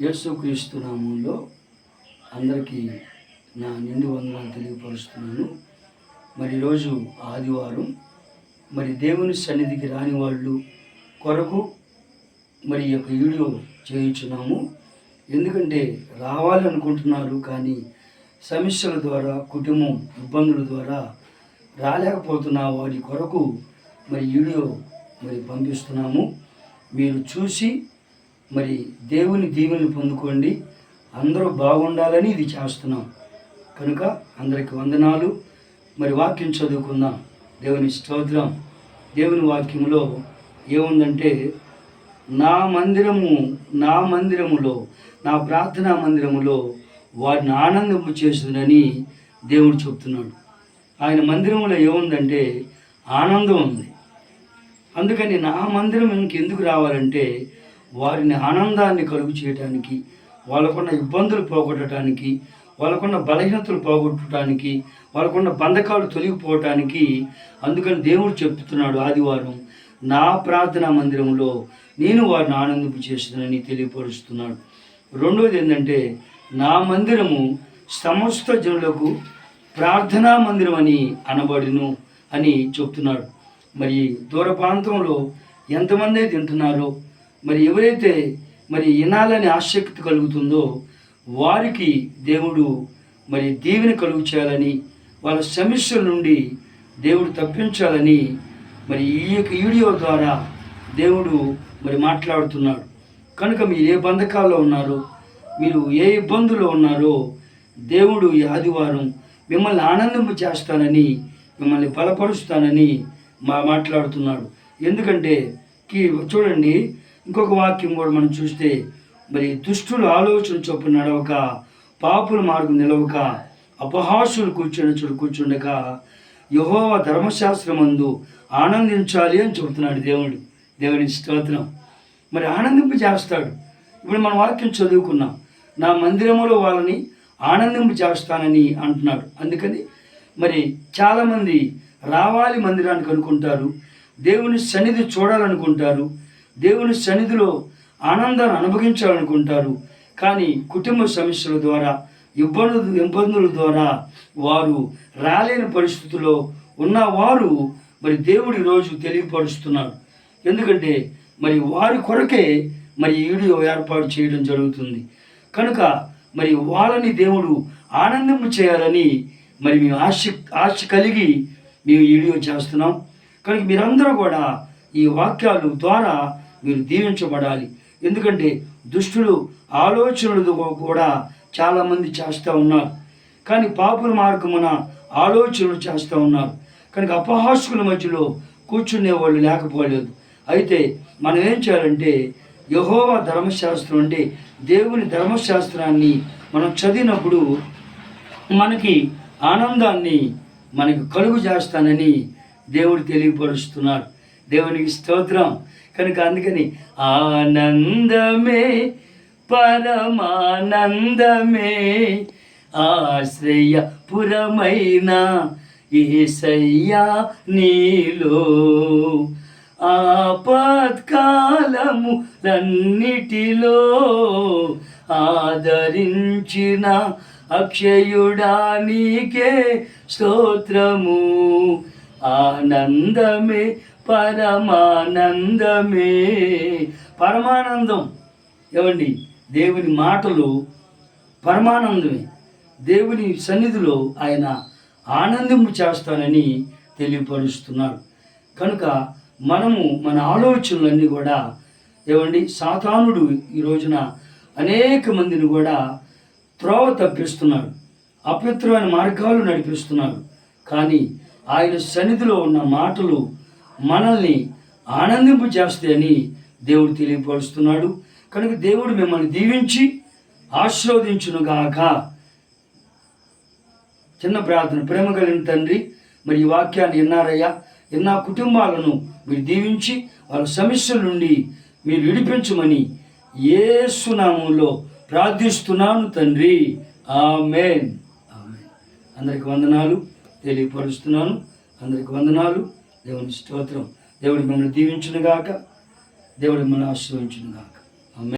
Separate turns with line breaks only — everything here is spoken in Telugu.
యేసుక్రీస్తు నామంలో అందరికీ నా నిండు వందనాలు తెలియపరుస్తున్నాను. మరి రోజు ఆదివారం మరి దేవుని సన్నిధికి రాని వాళ్ళు కొరకు మరి యొక్క వీడియో చేయించున్నాము. ఎందుకంటే రావాలనుకుంటున్నారు కానీ సమస్యల ద్వారా కుటుంబం ఇబ్బందుల ద్వారా రాలేకపోతున్న వారి కొరకు మరి వీడియో మరి పంపిస్తున్నాము. మీరు చూసి మరి దేవుని దీవెనలు పొందుకోండి. అందరూ బాగుండాలని ఇది చేస్తున్నాం. కనుక అందరికి వందనాలు. మరి వాక్యం చదువుకుందాం. దేవుని స్తోత్రం. దేవుని వాక్యంలో ఏముందంటే నా మందిరము నా మందిరములో నా ప్రార్థనా మందిరములో వారిని ఆనందము చేస్తుందని దేవుడు చెప్తున్నాడు. ఆయన మందిరంలో ఏముందంటే ఆనందం ఉంది. అందుకని నా మందిరం ఇంకెందుకు రావాలంటే వారిని ఆనందాన్ని కలుగు చేయడానికి వాళ్ళకున్న ఇబ్బందులు పోగొట్టడానికి వాళ్ళకున్న బలహీనతలు పోగొట్టడానికి వాళ్ళకున్న బంధకాలు తొలగిపోవటానికి అందుకని దేవుడు చెప్తున్నాడు ఆదివారం నా ప్రార్థనా మందిరంలో నేను వారిని ఆనందింపు చేస్తుందని తెలియపరుస్తున్నాడు. రెండవది ఏంటంటే నా మందిరము సమస్త జనులకు ప్రార్థనా మందిరం అని అనబడును అని చెప్తున్నాడు. మరి దూర ప్రాంతంలో ఎంతమంది తింటున్నారో మరి ఎవరైతే మరి వినాలని ఆసక్తి కలుగుతుందో వారికి దేవుడు మరి దీవెన కలుగు చేయాలని వాళ్ళ సమస్యల నుండి దేవుడు తప్పించాలని మరి ఈ యొక్క వీడియో ద్వారా దేవుడు మరి మాట్లాడుతున్నాడు. కనుక మీరు ఏ బంధకాల్లో ఉన్నారో మీరు ఏ ఇబ్బందుల్లో ఉన్నారో దేవుడు ఈ ఆదివారం మిమ్మల్ని ఆనందింప చేస్తానని మిమ్మల్ని బలపరుస్తానని మా మాట్లాడుతున్నాడు. ఎందుకంటే కి చూడండి ఇంకొక వాక్యం కూడా మనం చూస్తే మరి దుష్టుల ఆలోచన చొప్పున నడవక పాపుల మార్గం నిలవక అపహాసులు కూర్చుని చూడు కూర్చుండక యహోవ ధర్మశాస్త్రమందు ఆనందించాలి అని చెబుతున్నాడు దేవుడు. దేవుని స్తోత్రం. మరి ఆనందింప చేస్తాడు. ఇప్పుడు మన వాక్యం చదువుకున్నాం. నా మందిరములో వాళ్ళని ఆనందింపు చేస్తానని అంటున్నాడు. అందుకని మరి చాలామంది రావాలి మందిరానికి అనుకుంటారు. దేవుని సన్నిధి చూడాలనుకుంటారు. దేవుని సన్నిధిలో ఆనందాన్ని అనుభవించాలనుకుంటారు. కానీ కుటుంబ సమస్యల ద్వారా ఇబ్బందులు ఇబ్బందుల ద్వారా వారు రాలేని పరిస్థితుల్లో ఉన్నవారు మరి దేవుడి రోజు తెలియపరుస్తున్నారు. ఎందుకంటే మరి వారి కొరకే మరి వీడియో ఏర్పాటు చేయడం జరుగుతుంది. కనుక మరి వాళ్ళని దేవుడు ఆనందింపు చేయాలని మరి మేము ఆశ ఆశ కలిగి మేము వీడియో చేస్తున్నాం. కనుక మీరందరూ కూడా ఈ వాక్యాలు ద్వారా మీరు దీవించబడాలి. ఎందుకంటే దుష్టులు ఆలోచనలు కూడా చాలామంది చేస్తూ ఉన్నారు. కానీ పాపుల మార్గమున ఆలోచనలు చేస్తూ ఉన్నారు. కనుక అపహాసుకుల మధ్యలో కూర్చునే వాళ్ళు లేకపోలేదు. అయితే మనం ఏం చేయాలంటే యహోవా ధర్మశాస్త్రం అంటే దేవుని ధర్మశాస్త్రాన్ని మనం చదివినప్పుడు మనకి ఆనందాన్ని మనకు కలుగు చేస్తానని దేవుడు తెలియపరుస్తున్నాడు దేవునికి స్తోత్రం. కనుక అందుకని ఆనందమే పరమానందమే ఆశ్రయపురమైన ఏసయ్యా నీలో. ఆపత్కాలములన్నిటిలో ఆదరించిన అక్షయుడా నీకే స్తోత్రము. ఆనందమే పరమానందమే. పరమానందం. ఏమండి? దేవుని మాటలు పరమానందమే. దేవుని సన్నిధిలో ఆయన ఆనందింపు చేస్తానని తెలియపరుస్తున్నాడు కనుక మనము మన ఆలోచనలన్నీ కూడా ఏమండి? సాతానుడు ఈ రోజున అనేక మందిని కూడా త్రోవ తప్పిస్తున్నాడు అపవిత్రమైన మార్గాలు నడిపిస్తున్నాడు కానీ ఆయన సన్నిధిలో ఉన్న మాటలు మనల్ని ఆనందింపు అని దేవుడు తెలియపరుస్తున్నాడు. కనుక దేవుడు మిమ్మల్ని దీవించి ఆశీర్వదించునుగాక. చిన్న ప్రార్థన. ప్రేమ కలిగిన తండ్రి మరి ఈ వాక్యాన్ని విన్నారయ్యా? ఎన్నా కుటుంబాలను మీరు దీవించి వాళ్ళ సమస్యల నుండి మీరు విడిపించమని ఏసునామంలో ప్రార్థిస్తున్నాను తండ్రి. ఆమెన్. ఆమెన్. అందరికి వందనాలు. తెలియపరుస్తున్నాను. అందరికి వందనాలు. దేవుని స్తోత్రం. దేవుడు మిమ్మల్ని దీవించునుగాక. దేవుడు మిమ్మల్ని ఆశ్రయించునుగాక